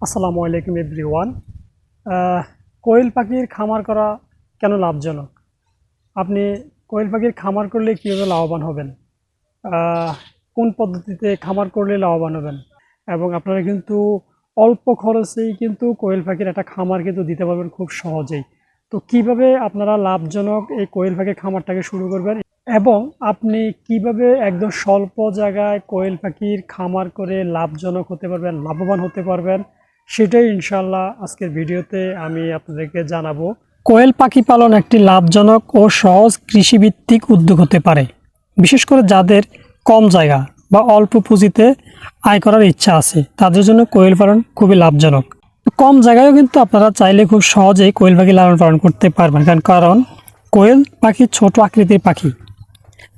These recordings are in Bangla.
আসসালামু আলাইকুম এভরিওয়ান। কোয়েল পাখির খামার করা কেন লাভজনক? আপনি কোয়েল পাখির খামার করলে কীভাবে লাভবান হবেন? কোন পদ্ধতিতে খামার করলে লাভবান হবেন? এবং আপনারা কিন্তু অল্প খরচেই কিন্তু কোয়েল পাখির একটা খামার কিন্তু দিতে পারবেন খুব সহজেই। তো কীভাবে আপনারা লাভজনক এই কোয়েল পাখির খামারটাকে শুরু করবেন? এবং আপনি কীভাবে একদম স্বল্প জায়গায় কোয়েল পাখির খামার করে লাভজনক হতে পারবেন, লাভবান হতে পারবেন? সেটাই ইনশাল্লাহ আজকের ভিডিওতে আমি আপনাদেরকে জানাব। কোয়েল পাখি পালন একটি লাভজনক ও সহজ কৃষিভিত্তিক উদ্যোগ হতে পারে, বিশেষ করে যাদের কম জায়গা বা অল্প পুঁজিতে আয় করার ইচ্ছা আছে, তাদের জন্য কোয়েল পালন খুবই লাভজনক। কম জায়গায়ও কিন্তু আপনারা চাইলে খুব সহজেই কোয়েল পাখি লালন পালন করতে পারবেন, কারণ কারণ কোয়েল পাখি ছোট আকৃতির পাখি,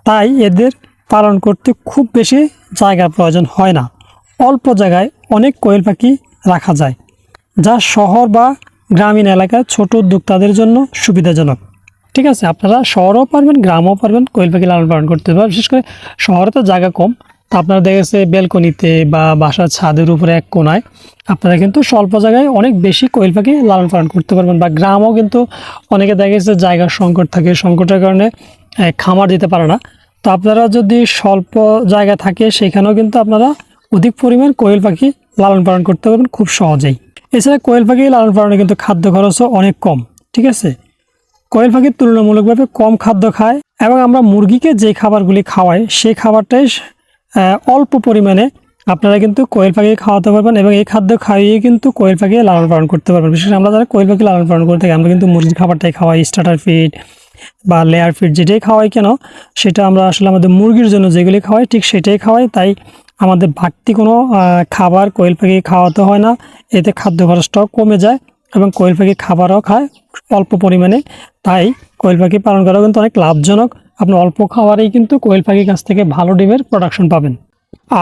তাই এদের পালন করতে খুব বেশি জায়গার প্রয়োজন হয় না। অল্প জায়গায় অনেক কোয়েল পাখি রাখা যায়, যা শহর বা গ্রামীণ এলাকায় ছোট উদ্যোক্তাদের জন্য সুবিধাজনক। ঠিক আছে, আপনারা শহরেও পারবেন, গ্রামও পারবেন, কোয়েল পাখি লালন পালন করতে পারবেন। বিশেষ করে শহরে তো জায়গা কম। তা আপনারা দেখা গেছে বেলকনিতে বা বাসার ছাদের উপরে এক কোনায় আপনারা কিন্তু স্বল্প জায়গায় অনেক বেশি কোয়েল পাখি লালন পালন করতে পারবেন বা গ্রামও কিন্তু অনেকে দেখা গেছে জায়গার সংকট থাকে। সংকটের কারণে খামার দিতে পারে না। তো আপনারা যদি স্বল্প জায়গা থাকে, সেখানেও কিন্তু আপনারা অধিক পরিমাণ কোয়েল পাখি লালন পালন করতে পারবেন খুব সহজেই। এছাড়া কোয়েল পাখি লালন পালনে কিন্তু খাদ্য খরচও অনেক কম, ঠিক আছে? কোয়েল পাখি তুলনামূলকভাবে কম খাদ্য খায় এবং আমরা মুরগিকে যে খাবারগুলি খাওয়াই, সেই খাবারটাই অল্প পরিমাণে আপনারা কিন্তু কোয়েল পাখি খাওয়াতে পারবেন এবং এই খাদ্য খাইয়ে কিন্তু কোয়েল পাখি লালন পালন করতে পারবেন। বিশেষ আমরা যারা কোয়েল পাখি লালন পালন করে থাকি, আমরা কিন্তু মুরগির খাবারটাই খাওয়াই স্টার্টার ফিড বা লেয়ার ফিড যেটাই খাওয়াই কেন, সেটা আমরা আসলে আমাদের মুরগির জন্য যেগুলি খাওয়াই, ঠিক সেটাই খাওয়াই। তাই আমাদের বাড়তি কোনো খাবার কোয়েল পাখি খাওয়াতে হয় না। এতে খাদ্য খরচটাও কমে যায় এবং কোয়েল পাখি খাবারও খায় অল্প পরিমাণে। তাই কোয়েল পাখি পালন করাও কিন্তু অনেক লাভজনক। আপনি অল্প খাবারেই কিন্তু কোয়েল পাখির কাছ থেকে ভালো ডিমের প্রোডাকশন পাবেন।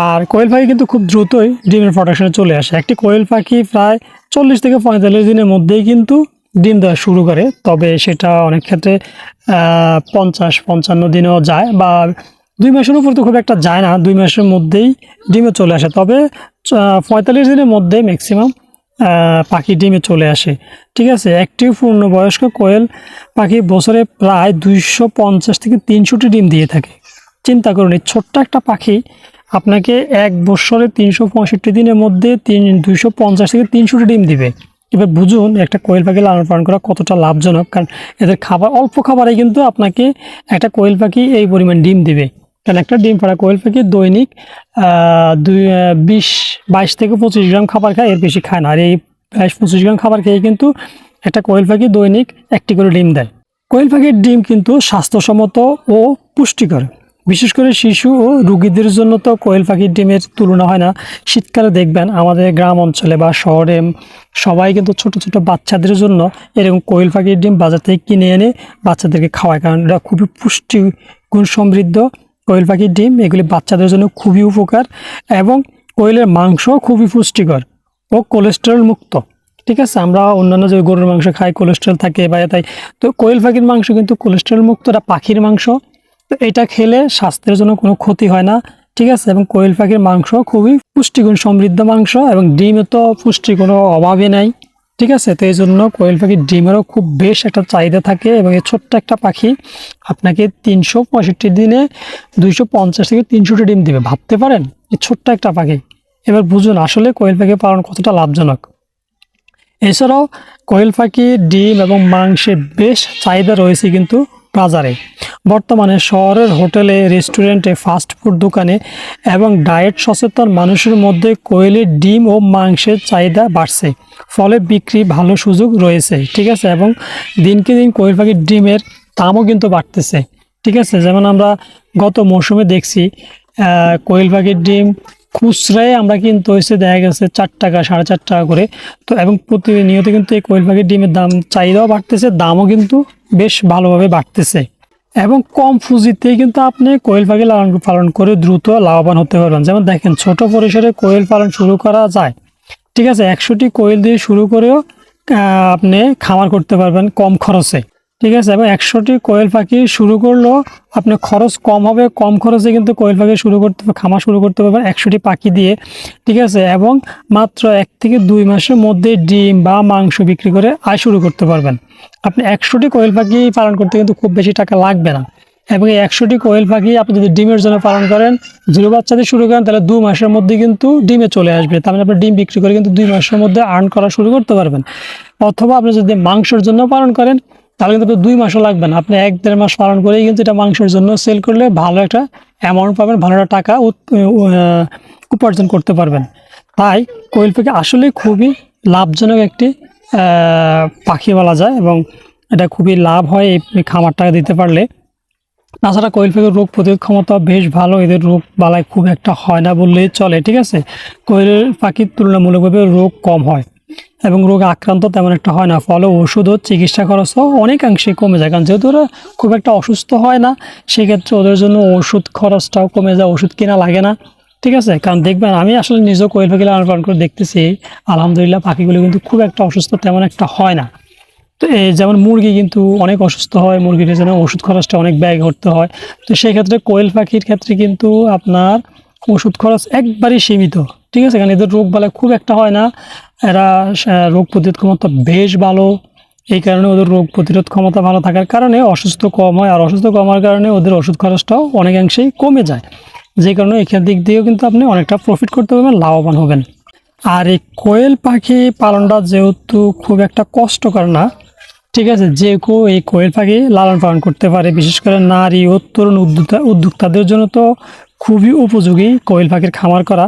আর কোয়েল পাখি কিন্তু খুব দ্রুতই ডিমের প্রোডাকশনে চলে আসে। একটি কোয়েল পাখি প্রায় চল্লিশ থেকে পঁয়তাল্লিশ দিনের মধ্যেই কিন্তু ডিম দেওয়া শুরু করে। তবে সেটা অনেক ক্ষেত্রে পঞ্চাশ, পঞ্চান্ন দিনেও যায় বা দুই মাসের উপর তো খুব একটা যায় না, দুই মাসের মধ্যেই ডিমে চলে আসে। তবে পঁয়তাল্লিশ দিনের মধ্যে ম্যাক্সিমাম পাখি ডিমে চলে আসে। ঠিক আছে? একটি পূর্ণবয়স্ক কোয়েল পাখি বছরে প্রায় দুইশো পঞ্চাশ থেকে তিনশোটি ডিম দিয়ে থাকে। চিন্তা করুন, এই ছোট্ট একটা পাখি আপনাকে এক বছরে তিনশো পঁয়ষট্টি দিনের মধ্যে তিন, দুইশো পঞ্চাশ থেকে তিনশোটি ডিম দিবে। এবার বুঝুন, একটা কোয়েল পাখি লালন পালন করা কতটা লাভজনক, কারণ এদের খাবার, অল্প খাবারে কিন্তু আপনাকে একটা কোয়েল পাখি এই পরিমাণ ডিম দিবে। কারণ একটা ডিম পাড়া কোয়েল পাখি দৈনিক দুই বিশ, বাইশ থেকে পঁচিশ গ্রাম খাবার খায়, এর বেশি খায় না। আর এই বাইশ, পঁচিশ গ্রাম খাবার খেয়ে কিন্তু একটা কোয়েল পাখি দৈনিক একটি করে ডিম দেয়। কোয়েল পাখির ডিম কিন্তু স্বাস্থ্যসম্মত ও পুষ্টিকর। বিশেষ করে শিশু ও রুগীদের জন্য তো কোয়েল পাখির ডিমের তুলনা হয় না। শীতকালে দেখবেন আমাদের গ্রাম অঞ্চলে বা শহরে সবাই কিন্তু ছোট ছোট বাচ্চাদের জন্য এরকম কোয়েল পাখির ডিম বাজার থেকে কিনে এনে বাচ্চাদেরকে খাওয়ায়। কারণ এটা খুবই পুষ্টি, গুণ সমৃদ্ধ কোয়েল পাখির ডিম, এগুলি বাচ্চাদের জন্য খুবই উপকার এবং কোয়েলের মাংস খুবই পুষ্টিকর ও কোলেস্টেরল মুক্ত। ঠিক আছে, আমরা অন্যান্য যে গরুর মাংস খাই কোলেস্ট্রল থাকে বা তাই। তো কোয়েল পাখির মাংস কিন্তু কোলেস্ট্রল মুক্ত, এটা পাখির মাংস। তো এটা খেলে স্বাস্থ্যের জন্য কোনো ক্ষতি হয় না, ঠিক আছে, এবং কোয়েল পাখির মাংস খুবই পুষ্টিগুণ সমৃদ্ধ মাংস এবং ডিমে তো পুষ্টি কোনো অভাবে নাই। ঠিক আছে? তো এই জন্য কোয়েল পাখির ডিমেরও খুব বেশ একটা চাহিদা থাকে এবং এই ছোট্ট একটা পাখি আপনাকে তিনশো পঁয়ষট্টি দিনে দুইশো পঞ্চাশ থেকে তিনশোটি ডিম দিবে। ভাবতে পারেন? এই ছোট্ট একটা পাখি। এবার বুঝুন, আসলে কোয়েল পাখি পালন কতটা লাভজনক? এছাড়াও কোয়েল পাখির ডিম এবং মাংসের বেশ চাহিদা রয়েছে কিন্তু বাজারে। বর্তমানে শহরের হোটেলে, রেস্টুরেন্টে ফাস্ট ফুড দোকানে এবং ডায়েট সচেতন মানুষের মধ্যে কোয়েলের ডিম ও মাংসের চাহিদা বাড়ছে। ফলে বিক্রি ভালো সুযোগ রয়েছে, ঠিক আছে? এবং দিনকে দিন কোয়েল পাখির ডিমের দামও কিন্তু বাড়তেছে, ঠিক আছে? যেমন আমরা গত মৌসুমে দেখছি কোয়েল পাখির ডিম খুচরায় আমরা কিন্তু হয়েছে দেখা গেছে চার টাকা, সাড়ে চার টাকা করে। তো এবং প্রতিনিয়ত কিন্তু এই কোয়েল পাখির ডিমের দাম, চাহিদাও বাড়তেছে, দামও কিন্তু বেশ ভালোভাবে বাড়তেছে। এবং কম পুঁজিতেই কিন্তু আপনি কোয়েল পাখি লালন পালন করে দ্রুত লাভবান হতে পারবেন। যেমন দেখেন, ছোট পরিসরে কোয়েল পালন শুরু করা যায়। ঠিক আছে, একশোটি কোয়েল দিয়ে শুরু করেও আপনি খামার করতে পারবেন কম খরচে। ঠিক আছে এবং একশোটি কোয়েল পাখি শুরু করলেও আপনার খরচ কম হবে, কম খরচে কিন্তু কোয়েল পাখি শুরু করতে খামার শুরু করতে পারবেন একশোটি পাখি দিয়ে। ঠিক আছে, এবং মাত্র এক থেকে দুই মাসের মধ্যে ডিম বা মাংস বিক্রি করে আয় শুরু করতে পারবেন। আপনি একশোটি কোয়েল পাখি পালন করতে কিন্তু খুব বেশি টাকা লাগবে না। এবং এই একশোটি কোয়েল পাখি আপনি যদি ডিমের জন্য পালন করেন জিরো বাচ্চা দিয়ে শুরু করেন, তাহলে দু মাসের মধ্যে কিন্তু ডিমে চলে আসবে। তার মানে আপনি ডিম বিক্রি করে কিন্তু দুই মাসের মধ্যে আর্ন করা শুরু করতে পারবেন। অথবা আপনি যদি মাংসের জন্য পালন করেন তাহলে কিন্তু দুই মাসও লাগবে না। আপনি এক দেড় মাস পালন করেই কিন্তু এটা মাংসের জন্য সেল করলে ভালো একটা অ্যামাউন্ট পাবেন, ভালো একটা টাকা উপার্জন করতে পারবেন। তাই কোয়েল পাখি আসলে খুবই লাভজনক একটি পাখি বলা যায় এবং এটা খুবই লাভ হয় এই খামারটাকে দিতে পারলে। তাছাড়া কোয়েল পাখির রোগ প্রতিরোধ ক্ষমতা বেশ ভালো, এদের রোগ বালায় খুব একটা হয় না বললেই চলে, ঠিক আছে? কোয়েল পাখির তুলনামূলকভাবে রোগ কম হয়। এবং রোগে আক্রান্ত তেমন একটা হয় না। ফলে ওষুধ ও চিকিৎসা খরচও অনেকাংশেই কমে যায়। কারণ যেহেতু ওরা খুব একটা অসুস্থ হয় না, সেক্ষেত্রে ওদের জন্য ওষুধ খরচটাও কমে যায়, ওষুধ কেনা লাগে না। ঠিক আছে? কারণ দেখবেন, আমি আসলে নিজেও কোয়েল পাখি লালন পালন করে দেখতেছি। আলহামদুলিল্লাহ, পাখিগুলো কিন্তু খুব একটা অসুস্থ তেমন একটা হয় না। তো এই যেমন মুরগি কিন্তু অনেক অসুস্থ হয় মুরগির জন্য ওষুধ খরচটা অনেক ব্যয় করতে হয়। তো সেই ক্ষেত্রে কোয়েল পাখির ক্ষেত্রে কিন্তু আপনার ওষুধ খরচ একবারই সীমিত। ঠিক আছে, কারণ এদের রোগ বালাই খুব একটা হয় না। এরা রোগ প্রতিরোধ ক্ষমতা বেশ ভালো। এই কারণে ওদের রোগ প্রতিরোধ ক্ষমতা ভালো থাকার কারণে অসুস্থ কম হয়। আর অসুস্থ কম হওয়ার কারণে ওদের ওষুধ খরচটাও অনেকাংশেই কমে যায়। যে কারণে এখান দিক দিয়েও কিন্তু আপনি অনেকটা প্রফিট করতে পারবেন, লাভবান হবেন। আর এই কোয়েল পাখি পালনটা যেহেতু খুব একটা কষ্টকর না, ঠিক আছে, যে কেউ এই কোয়েল পাখি লালন পালন করতে পারে, বিশেষ করে নারী ও তরুণ উদ্যোক্তা উদ্যোক্তাদের জন্য তো খুবই উপযোগী কোয়েল পাখির খামার করা।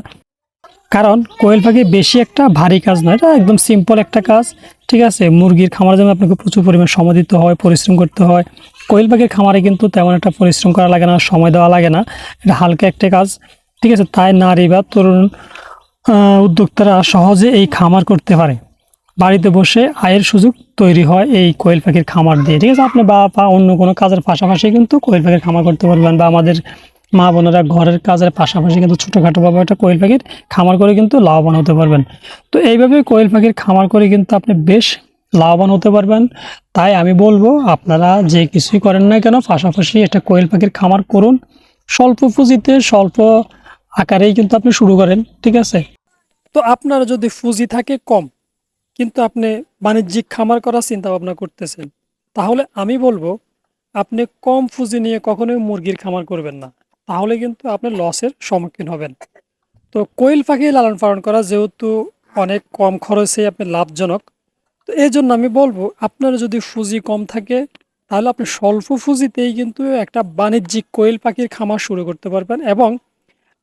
কারণ কোয়েল পাখি বেশি একটা ভারী কাজ নয়, এটা একদম সিম্পল একটা কাজ, ঠিক আছে? মুরগির খামারের জন্য আপনাকে প্রচুর পরিমাণ সময় দিতে হয়, পরিশ্রম করতে হয়। কোয়েল পাখির খামারে কিন্তু তেমন একটা পরিশ্রম করা লাগে না, সময় দেওয়া লাগে না, এটা হালকা একটা কাজ, ঠিক আছে? তাই নারী বা তরুণ উদ্যোক্তারা সহজে এই খামার করতে পারে। বাড়িতে বসে আয়ের সুযোগ তৈরি হয় এই কোয়েল পাখির খামার দিয়ে, ঠিক আছে? আপনি বা বা অন্য কোনো কাজের পাশাপাশি কিন্তু কোয়েল পাখির খামার করতে পারবেন বা আমাদের মা বোনেরা ঘরের কাজের পাশাপাশি কিন্তু ছোটোখাটোভাবে একটা কোয়েল পাখির খামার করে কিন্তু লাভবান হতে পারবেন। তো এইভাবে কোয়েল পাখির খামার করে কিন্তু আপনি বেশ লাভবান হতে পারবেন। তাই আমি বলব, আপনারা যে কিছুই করেন না কেন, পাশাপাশি একটা কোয়েল পাখির খামার করুন। স্বল্প পুঁজিতে, স্বল্প আকারেই কিন্তু আপনি শুরু করেন, ঠিক আছে? তো আপনার যদি পুঁজি থাকে কম, কিন্তু আপনি বাণিজ্যিক খামার করার চিন্তা ভাবনা করতেছেন, তাহলে আমি বলব, আপনি কম পুঁজি নিয়ে কখনোই মুরগির খামার করবেন না। তাহলে কিন্তু আপনি লসের সম্মুখীন হবেন। তো কোয়েল পাখি লালন পালন করা যেহেতু অনেক কম খরচে আপনি লাভজনক, তো এই জন্য আমি বলব, আপনার যদি পুঁজি কম থাকে, তাহলে আপনি স্বল্প পুঁজিতেই কিন্তু একটা বাণিজ্যিক কোয়েল পাখির খামার শুরু করতে পারবেন এবং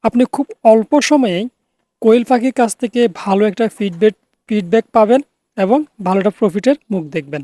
আপনি খুব অল্প সময়েই কোয়েল পাখির কাছ থেকে ভালো একটা ফিডব্যাক ফিডব্যাক পাবেন এবং ভালো একটা প্রফিটের মুখ দেখবেন।